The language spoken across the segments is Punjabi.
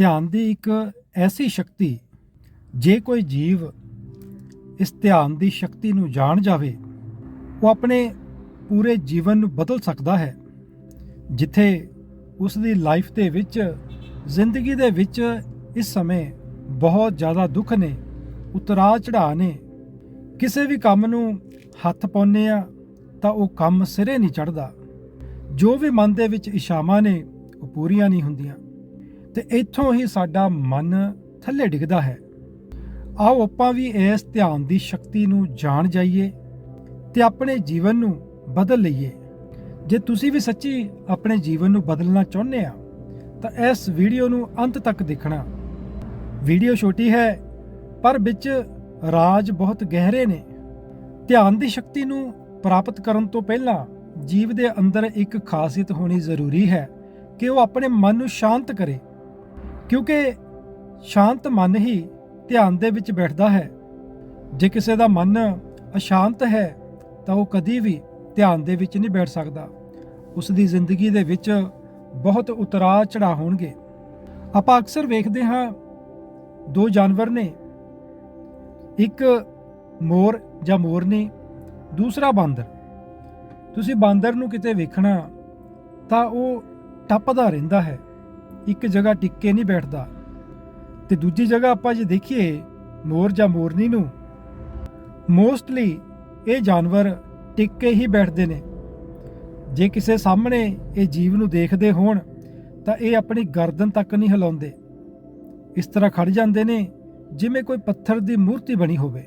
ਧਿਆਨ ਦੀ ਇੱਕ ਐਸੀ ਸ਼ਕਤੀ, ਜੇ ਕੋਈ ਜੀਵ ਇਸ ਧਿਆਨ ਦੀ ਸ਼ਕਤੀ ਨੂੰ ਜਾਣ ਜਾਵੇ, ਉਹ ਆਪਣੇ ਪੂਰੇ ਜੀਵਨ ਨੂੰ ਬਦਲ ਸਕਦਾ ਹੈ, ਜਿੱਥੇ ਉਸ ਦੀ ਲਾਈਫ ਦੇ ਵਿੱਚ, ਜ਼ਿੰਦਗੀ ਦੇ ਵਿੱਚ ਇਸ ਸਮੇਂ ਬਹੁਤ ਜ਼ਿਆਦਾ ਦੁੱਖ ਨੇ, ਉਤਰਾਅ ਚੜਾਅ ਨੇ। ਕਿਸੇ ਵੀ ਕੰਮ ਨੂੰ ਹੱਥ ਪਾਉਂਦੇ ਆ ਤਾਂ ਉਹ ਕੰਮ ਸਿਰੇ ਨਹੀਂ ਚੜਦਾ ਜੋ ਵੀ ਮਨ ਦੇ ਵਿੱਚ ਇਸ਼ਾਵਾਂ ਨੇ, ਉਹ ਪੂਰੀਆਂ ਨਹੀਂ ਹੁੰਦੀਆਂ। ਤੇ ਇੱਥੋਂ ਹੀ ਸਾਡਾ ਮਨ ਥੱਲੇ ਡਿੱਗਦਾ ਹੈ। ਆਓ ਆਪਾਂ ਵੀ ਇਸ ਧਿਆਨ ਦੀ ਸ਼ਕਤੀ ਨੂੰ ਜਾਣ ਜਾਈਏ ਤੇ ਆਪਣੇ ਜੀਵਨ ਨੂੰ ਬਦਲ ਲਈਏ। ਜੇ ਤੁਸੀਂ ਵੀ ਸੱਚੀ ਆਪਣੇ ਜੀਵਨ ਨੂੰ ਬਦਲਣਾ ਚਾਹੁੰਦੇ ਆ, ਤਾਂ ਇਸ ਵੀਡੀਓ ਨੂੰ ਅੰਤ ਤੱਕ ਦੇਖਣਾ। ਵੀਡੀਓ ਛੋਟੀ ਹੈ, ਪਰ ਵਿੱਚ ਰਾਜ ਬਹੁਤ ਗਹਿਰੇ ਨੇ। ਧਿਆਨ ਦੀ ਸ਼ਕਤੀ ਨੂੰ ਪ੍ਰਾਪਤ ਕਰਨ ਤੋਂ ਪਹਿਲਾਂ ਜੀਵ ਦੇ ਅੰਦਰ ਇੱਕ ਖਾਸੀਅਤ ਹੋਣੀ ਜ਼ਰੂਰੀ ਹੈ ਕਿ ਉਹ ਆਪਣੇ ਮਨ ਨੂੰ ਸ਼ਾਂਤ ਕਰੇ। ਕਿਉਂਕਿ ਸ਼ਾਂਤ ਮਨ ਹੀ ਧਿਆਨ ਦੇ ਵਿੱਚ ਬੈਠਦਾ ਹੈ। ਜੇ ਕਿਸੇ ਦਾ ਮਨ ਅਸ਼ਾਂਤ ਹੈ, ਤਾਂ ਉਹ ਕਦੀ ਵੀ ਧਿਆਨ ਦੇ ਵਿੱਚ ਨਹੀਂ ਬੈਠ ਸਕਦਾ। ਉਸ ਦੀ ਜ਼ਿੰਦਗੀ ਦੇ ਵਿੱਚ ਬਹੁਤ ਉਤਰਾਅ ਚੜਾਅ ਹੋਣਗੇ। ਆਪਾਂ ਅਕਸਰ ਵੇਖਦੇ ਹਾਂ, ਦੋ ਜਾਨਵਰ ਨੇ, ਇੱਕ ਮੋਰ ਜਾਂ ਮੋਰਨੀ ਦੂਸਰਾ ਬਾਂਦਰ। ਤੁਸੀਂ ਬਾਂਦਰ ਨੂੰ ਕਿਤੇ ਵੇਖਣਾ ਤਾਂ ਉਹ ਟੱਪਦਾ ਰਹਿੰਦਾ ਹੈ। ਇੱਕ ਜਗ੍ਹਾ ਟਿਕ ਕੇ ਨਹੀਂ ਬੈਠਦਾ। ਤੇ ਦੂਜੀ ਜਗ੍ਹਾ ਆਪਾਂ ਜੇ ਦੇਖੀਏ, ਮੋਰ ਜਾਂ ਮੋਰਨੀ ਨੂੰ ਮੋਸਟਲੀ ਇਹ ਜਾਨਵਰ ਟਿਕ ਕੇ ਹੀ ਬੈਠਦੇ ਨੇ। ਜੇ ਕਿਸੇ ਸਾਹਮਣੇ ਇਹ ਜੀਵ ਨੂੰ ਦੇਖਦੇ ਹੋਣ, ਤਾਂ ਇਹ ਆਪਣੀ ਗਰਦਨ ਤੱਕ ਨਹੀਂ ਹਿਲਾਉਂਦੇ। ਇਸ ਤਰ੍ਹਾਂ ਖੜ ਜਾਂਦੇ ਨੇ, ਜਿਵੇਂ ਕੋਈ ਪੱਥਰ ਦੀ ਮੂਰਤੀ ਬਣੀ ਹੋਵੇ।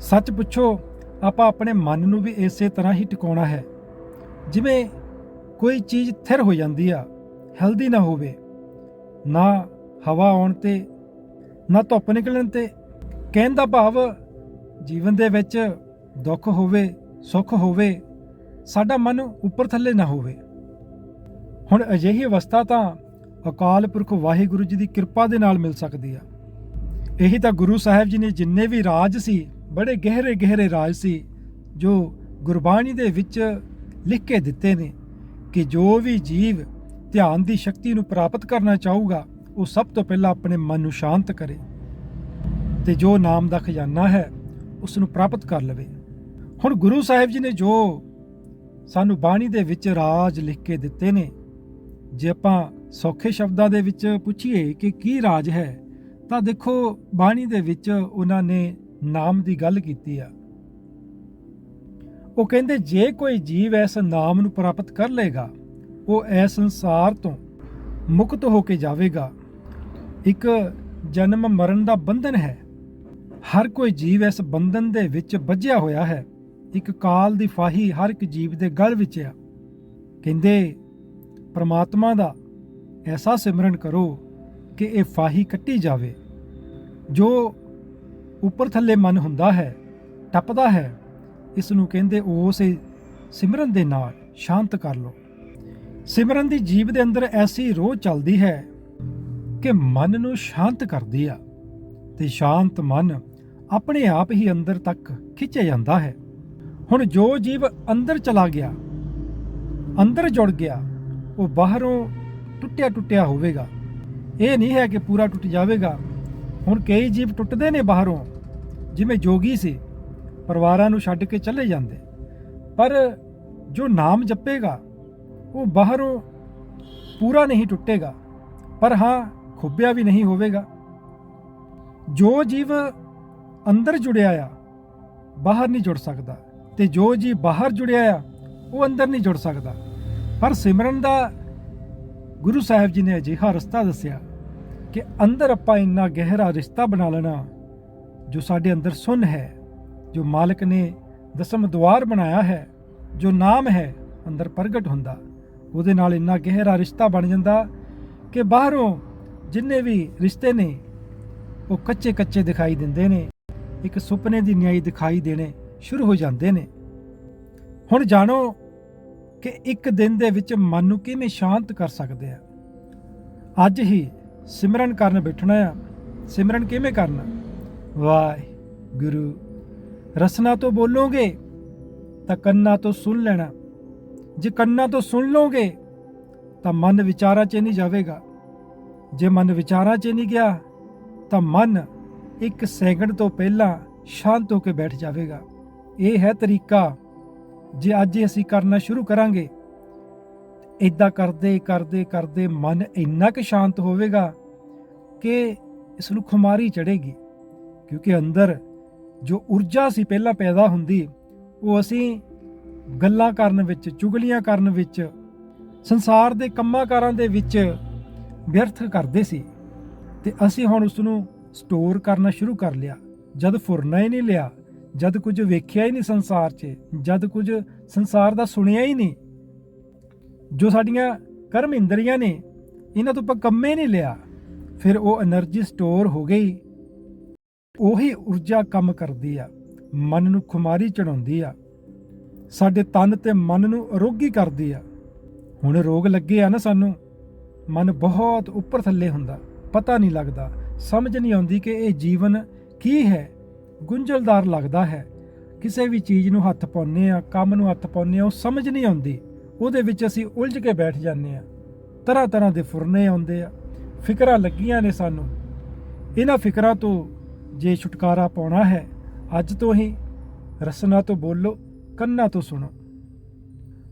ਸੱਚ ਪੁੱਛੋ, ਆਪਾਂ ਆਪਣੇ ਮਨ ਨੂੰ ਵੀ ਇਸੇ ਤਰ੍ਹਾਂ ਹੀ ਟਿਕਾਉਣਾ ਹੈ, ਜਿਵੇਂ ਕੋਈ ਚੀਜ਼ ਥਿਰ ਹੋ ਜਾਂਦੀ ਆ। ਹੈਲਦੀ ਨਾ ਹੋਵੇ। ਨਾ ਹਵਾ ਆਉਣ ਤੇ, ਨਾ ਧੁੱਪ ਨਿਕਲਣ ਤੇ। ਕਹਿਣ ਦਾ ਭਾਵ, ਜੀਵਨ ਦੇ ਵਿੱਚ ਦੁੱਖ ਹੋਵੇ, ਸੁੱਖ ਹੋਵੇ, ਸਾਡਾ ਮਨ ਉੱਪਰ ਥੱਲੇ ਨਾ ਹੋਵੇ। ਹੁਣ ਅਜਿਹੀ ਅਵਸਥਾ ਤਾਂ ਅਕਾਲ ਪੁਰਖ ਵਾਹਿਗੁਰੂ ਜੀ ਦੀ ਕਿਰਪਾ ਦੇ ਨਾਲ ਮਿਲ ਸਕਦੀ ਆ। ਇਹੀ ਤਾਂ ਗੁਰੂ ਸਾਹਿਬ ਜੀ ਨੇ ਜਿੰਨੇ ਵੀ ਰਾਜ ਸੀ, ਬੜੇ ਗਹਿਰੇ ਗਹਿਰੇ ਰਾਜ ਸੀ, ਜੋ ਗੁਰਬਾਣੀ ਦੇ ਵਿੱਚ ਲਿਖ ਕੇ ਦਿੱਤੇ ਨੇ ਕਿ ਜੋ ਵੀ ਜੀਵ ਧਿਆਨ ਦੀ ਸ਼ਕਤੀ ਨੂੰ ਪ੍ਰਾਪਤ ਕਰਨਾ ਚਾਹੂਗਾ, ਉਹ ਸਭ ਤੋਂ ਪਹਿਲਾਂ ਆਪਣੇ ਮਨ ਨੂੰ ਸ਼ਾਂਤ ਕਰੇ ਤੇ ਜੋ ਨਾਮ ਦਾ ਖਜ਼ਾਨਾ ਹੈ ਉਸ ਨੂੰ ਪ੍ਰਾਪਤ ਕਰ ਲਵੇ। ਹੁਣ ਗੁਰੂ ਸਾਹਿਬ ਜੀ ਨੇ ਜੋ ਸਾਨੂੰ ਬਾਣੀ ਦੇ ਵਿੱਚ ਰਾਜ ਲਿਖ ਕੇ ਦਿੱਤੇ ਨੇ, ਜੇ ਆਪਾਂ ਸੌਖੇ ਸ਼ਬਦਾਂ ਦੇ ਵਿੱਚ ਪੁੱਛੀਏ ਕਿ ਕੀ ਰਾਜ ਹੈ, ਤਾਂ ਦੇਖੋ ਬਾਣੀ ਦੇ ਵਿੱਚ ਉਹਨਾਂ ਨੇ ਨਾਮ ਦੀ ਗੱਲ ਕੀਤੀ ਆ। ਉਹ ਕਹਿੰਦੇ, ਜੇ ਕੋਈ ਜੀਵ ਇਸ ਨਾਮ ਨੂੰ ਪ੍ਰਾਪਤ ਕਰ ਲੇਗਾ ਉਹ ਇਸ ਸੰਸਾਰ ਤੋਂ ਮੁਕਤ ਹੋ ਕੇ ਜਾਵੇਗਾ। ਇੱਕ ਜਨਮ ਮਰਨ ਦਾ ਬੰਧਨ ਹੈ। ਹਰ ਕੋਈ ਜੀਵ ਇਸ ਬੰਧਨ ਦੇ ਵਿੱਚ ਵੱਜਿਆ ਹੋਇਆ ਹੈ। ਇੱਕ ਕਾਲ ਦੀ ਫਾਹੀ ਹਰ ਇੱਕ ਜੀਵ ਦੇ ਗਲ ਵਿੱਚ ਆ। ਕਹਿੰਦੇ, ਪ੍ਰਮਾਤਮਾ ਦਾ ਐਸਾ ਸਿਮਰਨ ਕਰੋ ਕਿ ਇਹ ਫਾਹੀ ਕੱਟੀ ਜਾਵੇ। ਜੋ ਉੱਪਰ ਥੱਲੇ ਮਨ ਹੁੰਦਾ ਹੈ, ਟੱਪਦਾ ਹੈ, ਇਸ ਨੂੰ ਕਹਿੰਦੇ ਉਸ ਸਿਮਰਨ ਦੇ ਨਾਲ ਸ਼ਾਂਤ ਕਰ ਲਓ। ਸਿਮਰਨ ਦੀ ਜੀਵ ਦੇ ਅੰਦਰ ਐਸੀ ਰੋਹ ਚੱਲਦੀ ਹੈ ਕਿ ਮਨ ਨੂੰ ਸ਼ਾਂਤ ਕਰਦੀ ਆ ਤੇ ਸ਼ਾਂਤ ਮਨ ਆਪਣੇ ਆਪ ਹੀ ਅੰਦਰ ਤੱਕ ਖਿੱਚਿਆ ਜਾਂਦਾ ਹੈ। ਹੁਣ ਜੋ ਜੀਵ ਅੰਦਰ ਚਲਾ ਗਿਆ, ਅੰਦਰ ਜੁੜ ਗਿਆ, ਉਹ ਬਾਹਰੋਂ ਟੁੱਟਿਆ ਟੁੱਟਿਆ ਹੋਵੇਗਾ। ਇਹ ਨਹੀਂ ਹੈ ਕਿ ਪੂਰਾ ਟੁੱਟ ਜਾਵੇਗਾ। ਹੁਣ ਕਈ ਜੀਵ ਟੁੱਟਦੇ ਨੇ ਬਾਹਰੋਂ, ਜਿਵੇਂ ਜੋਗੀ ਸੀ, ਪਰਿਵਾਰਾਂ ਨੂੰ ਛੱਡ ਕੇ ਚਲੇ ਜਾਂਦੇ। ਪਰ ਜੋ ਨਾਮ ਜਪੇਗਾ ਉਹ ਬਾਹਰੋਂ ਪੂਰਾ ਨਹੀਂ ਟੁੱਟੇਗਾ, ਪਰ ਹਾਂ, ਖੁੱਬਿਆ ਵੀ ਨਹੀਂ ਹੋਵੇਗਾ। ਜੋ ਜੀਵ ਅੰਦਰ ਜੁੜਿਆ ਆ, ਬਾਹਰ ਨਹੀਂ ਜੁੜ ਸਕਦਾ ਤੇ ਜੋ ਜੀ ਬਾਹਰ ਜੁੜਿਆ ਆ, ਉਹ ਅੰਦਰ ਨਹੀਂ ਜੁੜ ਸਕਦਾ। ਪਰ ਸਿਮਰਨ ਦਾ ਗੁਰੂ ਸਾਹਿਬ ਜੀ ਨੇ ਅਜਿਹਾ ਰਸਤਾ ਦੱਸਿਆ ਕਿ ਅੰਦਰ ਆਪਾਂ ਇੰਨਾ ਗਹਿਰਾ ਰਿਸ਼ਤਾ ਬਣਾ ਲੈਣਾ, ਜੋ ਸਾਡੇ ਅੰਦਰ ਸੁਨ ਹੈ, ਜੋ ਮਾਲਕ ਨੇ ਦਸਮ ਦਵਾਰ ਬਣਾਇਆ ਹੈ, ਜੋ ਨਾਮ ਹੈ, ਅੰਦਰ ਪ੍ਰਗਟ ਹੁੰਦਾ। ਉਹਦੇ ਨਾਲ ਇੰਨਾ ਗਹਿਰਾ ਰਿਸ਼ਤਾ ਬਣ ਜਾਂਦਾ ਕਿ ਬਾਹਰੋਂ ਜਿੰਨੇ ਵੀ ਰਿਸ਼ਤੇ ਨੇ, ਉਹ ਕੱਚੇ ਕੱਚੇ ਦਿਖਾਈ ਦਿੰਦੇ ਨੇ, ਇੱਕ ਸੁਪਨੇ ਦੀ ਨਿਆਈ ਦਿਖਾਈ ਦੇਣੇ ਸ਼ੁਰੂ ਹੋ ਜਾਂਦੇ ਨੇ। ਹੁਣ ਜਾਣੋ ਕਿ ਇੱਕ ਦਿਨ ਦੇ ਵਿੱਚ ਮਨ ਨੂੰ ਕਿਵੇਂ ਸ਼ਾਂਤ ਕਰ ਸਕਦੇ ਆ। ਅੱਜ ਹੀ ਸਿਮਰਨ ਕਰਨ ਬੈਠਣਾ ਆ। ਸਿਮਰਨ ਕਿਵੇਂ ਕਰਨਾ? ਵਾਹਿਗੁਰੂ। ਰਸਨਾ ਤੋਂ ਬੋਲੋਗੇ ਤਾਂ ਕੰਨਾਂ ਤੋਂ ਸੁਣ ਲੈਣਾ। ਜੇ ਕੰਨਾਂ ਤੋਂ ਸੁਣ ਲੋਗੇ ਤਾਂ ਮਨ ਵਿਚਾਰਾਂ 'ਚ ਨਹੀਂ ਜਾਵੇਗਾ। ਜੇ ਮਨ ਵਿਚਾਰਾਂ 'ਚ ਨਹੀਂ ਗਿਆ, ਤਾਂ ਮਨ ਇੱਕ ਸੈਕਿੰਡ ਤੋਂ ਪਹਿਲਾਂ ਸ਼ਾਂਤ ਹੋ ਕੇ ਬੈਠ ਜਾਵੇਗਾ। ਇਹ ਹੈ ਤਰੀਕਾ। ਜੇ ਅੱਜ ਅਸੀਂ ਕਰਨਾ ਸ਼ੁਰੂ ਕਰਾਂਗੇ ਇਦਾਂ ਕਰਦੇ ਕਰਦੇ ਕਰਦੇ ਮਨ ਇੰਨਾ ਕਿ ਸ਼ਾਂਤ ਹੋਵੇਗਾ ਕਿ ਇਸ ਨੂੰ ਖੁਮਾਰੀ ਚੜੇਗੀ ਕਿਉਂਕਿ ਅੰਦਰ ਜੋ ਊਰਜਾ ਸੀ ਪਹਿਲਾਂ ਪੈਦਾ ਹੁੰਦੀ, ਉਹ ਅਸੀਂ ਗੱਲਾਂ ਕਰਨ ਵਿੱਚ, ਚੁਗਲੀਆਂ ਕਰਨ ਵਿੱਚ, ਸੰਸਾਰ ਦੇ ਕੰਮਾਂਕਾਰਾਂ ਦੇ ਵਿੱਚ ਵਿਅਰਥ ਕਰਦੇ ਸੀ ਤੇ ਅਸੀਂ ਹੁਣ ਉਸ ਨੂੰ ਸਟੋਰ ਕਰਨਾ ਸ਼ੁਰੂ ਕਰ ਲਿਆ। ਜਦ ਫੁਰਨਾ ਹੀ ਨਹੀਂ ਲਿਆ, ਜਦ ਕੁਝ ਵੇਖਿਆ ਹੀ ਨਹੀਂ ਸੰਸਾਰ 'ਚ, ਜਦ ਕੁਝ ਸੰਸਾਰ ਦਾ ਸੁਣਿਆ ਹੀ ਨਹੀਂ, ਜੋ ਸਾਡੀਆਂ ਕਰਮ ਇੰਦਰੀਆਂ ਨੇ, ਇਹਨਾਂ ਤੋਂ ਆਪਾਂ ਪਕੰਮੇ ਨਹੀਂ ਲਿਆ। ਫਿਰ ਉਹ એનર્ਜੀ ਸਟੋਰ ਹੋ ਗਈ। ਉਹੀ ਊਰਜਾ ਕੰਮ ਕਰਦੀ ਆ, ਮਨ ਨੂੰ ਖੁਮਾਰੀ ਚੜਾਉਂਦੀ ਆ। ਸਾਡੇ ਤਨ ਤੇ ਮਨ ਨੂੰ ਅਰੋਗੀ ਕਰਦੀ ਆ। ਹੁਣ ਰੋਗ ਲੱਗੇ ਆ ਨਾ ਸਾਨੂੰ, ਮਨ ਬਹੁਤ ਉੱਪਰ ਥੱਲੇ ਹੁੰਦਾ, ਪਤਾ ਨਹੀਂ ਲੱਗਦਾ, ਸਮਝ ਨਹੀਂ ਆਉਂਦੀ ਕਿ ਇਹ ਜੀਵਨ ਕੀ ਹੈ, ਗੁੰਝਲਦਾਰ ਲੱਗਦਾ ਹੈ। ਕਿਸੇ ਵੀ ਚੀਜ਼ ਨੂੰ ਹੱਥ ਪਾਉਂਦੇ ਆ, ਕੰਮ ਨੂੰ ਹੱਥ ਪਾਉਂਦੇ ਆ, ਉਹ ਸਮਝ ਨਹੀਂ ਆਉਂਦੀ। ਉਹਦੇ ਵਿੱਚ ਅਸੀਂ ਉਲਝ ਕੇ ਬੈਠ ਜਾਂਦੇ ਆ। ਤਰ੍ਹਾਂ ਤਰ੍ਹਾਂ ਦੇ ਫੁਰਨੇ ਆਉਂਦੇ ਆ। ਫਿਕਰਾਂ ਲੱਗੀਆਂ ਨੇ ਸਾਨੂੰ। ਇਹਨਾਂ ਫਿਕਰਾਂ ਤੋਂ ਜੇ ਛੁਟਕਾਰਾ ਪਾਉਣਾ ਹੈ, ਅੱਜ ਤੋਂ ਹੀ ਰਸਨਾ ਤੋਂ ਬੋਲੋ। ਕੰਨਾਂ ਤੋਂ ਸੁਣੋ।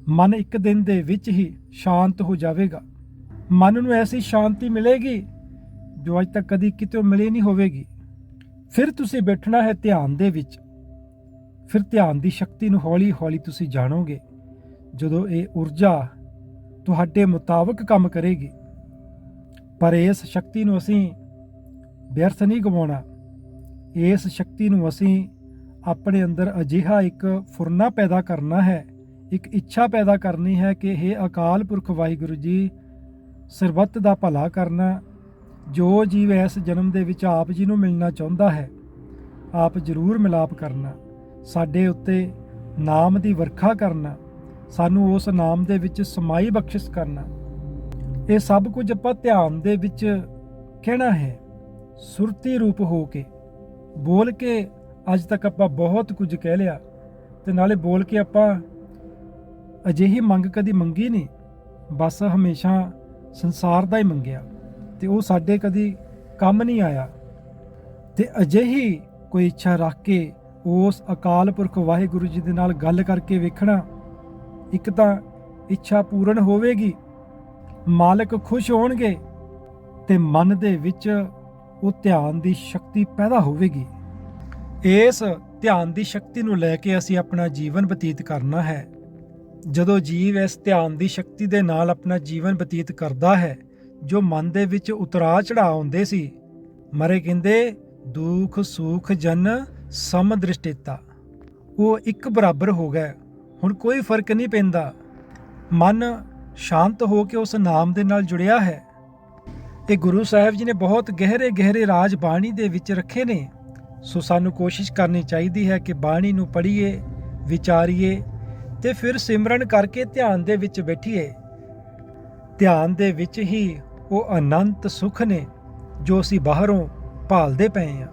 ਮਨ ਇੱਕ ਦਿਨ ਦੇ ਵਿੱਚ ਹੀ ਸ਼ਾਂਤ ਹੋ ਜਾਵੇਗਾ। ਮਨ ਨੂੰ ਐਸੀ ਸ਼ਾਂਤੀ ਮਿਲੇਗੀ ਜੋ ਅੱਜ ਤੱਕ ਕਦੀ ਕਿਤੇ ਮਿਲੀ ਨਹੀਂ ਹੋਵੇਗੀ। ਫਿਰ ਤੁਸੀਂ ਬੈਠਣਾ ਹੈ ਧਿਆਨ ਦੇ ਵਿੱਚ। ਫਿਰ ਧਿਆਨ ਦੀ ਸ਼ਕਤੀ ਨੂੰ ਹੌਲੀ-ਹੌਲੀ ਤੁਸੀਂ ਜਾਣੋਗੇ, ਜਦੋਂ ਇਹ ਊਰਜਾ ਤੁਹਾਡੇ ਮੁਤਾਬਕ ਕੰਮ ਕਰੇਗੀ। ਪਰ ਇਸ ਸ਼ਕਤੀ ਨੂੰ ਅਸੀਂ ਵਿਅਰਥ ਨਹੀਂ ਗਵਾਉਣਾ। ਇਸ ਸ਼ਕਤੀ ਨੂੰ ਅਸੀਂ ਆਪਣੇ ਅੰਦਰ ਅਜਿਹਾ ਇੱਕ ਫੁਰਨਾ ਪੈਦਾ ਕਰਨਾ ਹੈ, ਇੱਕ ਇੱਛਾ ਪੈਦਾ ਕਰਨੀ ਹੈ ਕਿ ਇਹ ਅਕਾਲ ਪੁਰਖ ਵਾਹਿਗੁਰੂ ਜੀ, ਸਰਬੱਤ ਦਾ ਭਲਾ ਕਰਨਾ, ਜੋ ਜੀਵ ਇਸ ਜਨਮ ਦੇ ਵਿੱਚ ਆਪ ਜੀ ਨੂੰ ਮਿਲਣਾ ਚਾਹੁੰਦਾ ਹੈ, ਆਪ ਜ਼ਰੂਰ ਮਿਲਾਪ ਕਰਨਾ, ਸਾਡੇ ਉੱਤੇ ਨਾਮ ਦੀ ਵਰਖਾ ਕਰਨਾ, ਸਾਨੂੰ ਉਸ ਨਾਮ ਦੇ ਵਿੱਚ ਸਮਾਈ ਬਖਸ਼ਿਸ਼ ਕਰਨਾ। ਇਹ ਸਭ ਕੁਝ ਆਪਾਂ ਧਿਆਨ ਦੇ ਵਿੱਚ ਕਹਿਣਾ ਹੈ, ਸੁਰਤੀ ਰੂਪ ਹੋ ਕੇ, ਬੋਲ ਕੇ ਅੱਜ ਤੱਕ ਆਪਾਂ ਬਹੁਤ ਕੁਝ ਕਹਿ ਲਿਆ ਤੇ ਨਾਲੇ ਬੋਲ ਕੇ ਆਪਾਂ ਅਜਿਹੀ ਮੰਗ ਕਦੀ ਮੰਗੀ ਨਹੀਂ। ਬਸ ਹਮੇਸ਼ਾ ਸੰਸਾਰ ਦਾ ਹੀ ਮੰਗਿਆ ਤੇ ਉਹ ਸਾਡੇ ਕਦੀ ਕੰਮ ਨਹੀਂ ਆਇਆ। ਤੇ ਅਜਿਹੀ ਕੋਈ ਇੱਛਾ ਰੱਖ ਕੇ ਉਸ ਅਕਾਲ ਪੁਰਖ ਵਾਹਿਗੁਰੂ ਜੀ ਦੇ ਨਾਲ ਗੱਲ ਕਰਕੇ ਵੇਖਣਾ ਇੱਕ ਤਾਂ ਇੱਛਾ ਪੂਰਨ ਹੋਵੇਗੀ, ਮਾਲਕ ਖੁਸ਼ ਹੋਣਗੇ ਤੇ ਮਨ ਦੇ ਵਿੱਚ ਉਹ ਧਿਆਨ ਦੀ ਸ਼ਕਤੀ ਪੈਦਾ ਹੋਵੇਗੀ। ਇਸ ਧਿਆਨ ਦੀ ਸ਼ਕਤੀ ਨੂੰ ਲੈ ਕੇ ਅਸੀਂ ਆਪਣਾ ਜੀਵਨ ਬਤੀਤ ਕਰਨਾ ਹੈ। ਜਦੋਂ ਜੀਵ ਇਸ ਧਿਆਨ ਦੀ ਸ਼ਕਤੀ ਦੇ ਨਾਲ ਆਪਣਾ ਜੀਵਨ ਬਤੀਤ ਕਰਦਾ ਹੈ, ਜੋ ਮਨ ਦੇ ਵਿੱਚ ਉਤਰਾ ਚੜਾ ਆਉਂਦੇ ਸੀ, ਮਰੇ ਕਹਿੰਦੇ, ਦੁੱਖ, ਸੁਖ, ਜਨ ਸਮ ਦ੍ਰਿਸ਼ਟਿਤਾ ਉਹ ਇੱਕ ਬਰਾਬਰ ਹੋ ਗਏ। ਹੁਣ ਕੋਈ ਫ਼ਰਕ ਨਹੀਂ ਪੈਂਦਾ। ਮਨ ਸ਼ਾਂਤ ਹੋ ਕੇ ਉਸ ਨਾਮ ਦੇ ਨਾਲ ਜੁੜਿਆ ਹੈ। ਤੇ ਗੁਰੂ ਸਾਹਿਬ ਜੀ ਨੇ ਬਹੁਤ ਗਹਿਰੇ ਗਹਿਰੇ ਰਾਜ ਬਾਣੀ ਦੇ ਵਿੱਚ ਰੱਖੇ ਨੇ। ਸੋ ਸਾਨੂੰ ਕੋਸ਼ਿਸ਼ ਕਰਨੀ ਚਾਹੀਦੀ ਹੈ ਕਿ ਬਾਣੀ ਨੂੰ ਪੜ੍ਹੀਏ, ਵਿਚਾਰੀਏ ਤੇ ਫਿਰ ਸਿਮਰਨ ਕਰਕੇ ਧਿਆਨ ਦੇ ਵਿੱਚ ਬੈਠੀਏ। ਧਿਆਨ ਦੇ ਵਿੱਚ ਹੀ ਉਹ ਅਨੰਤ ਸੁਖ ਨੇ ਜੋ ਅਸੀਂ ਬਾਹਰੋਂ ਭਾਲਦੇ ਪਏ ਹਾਂ।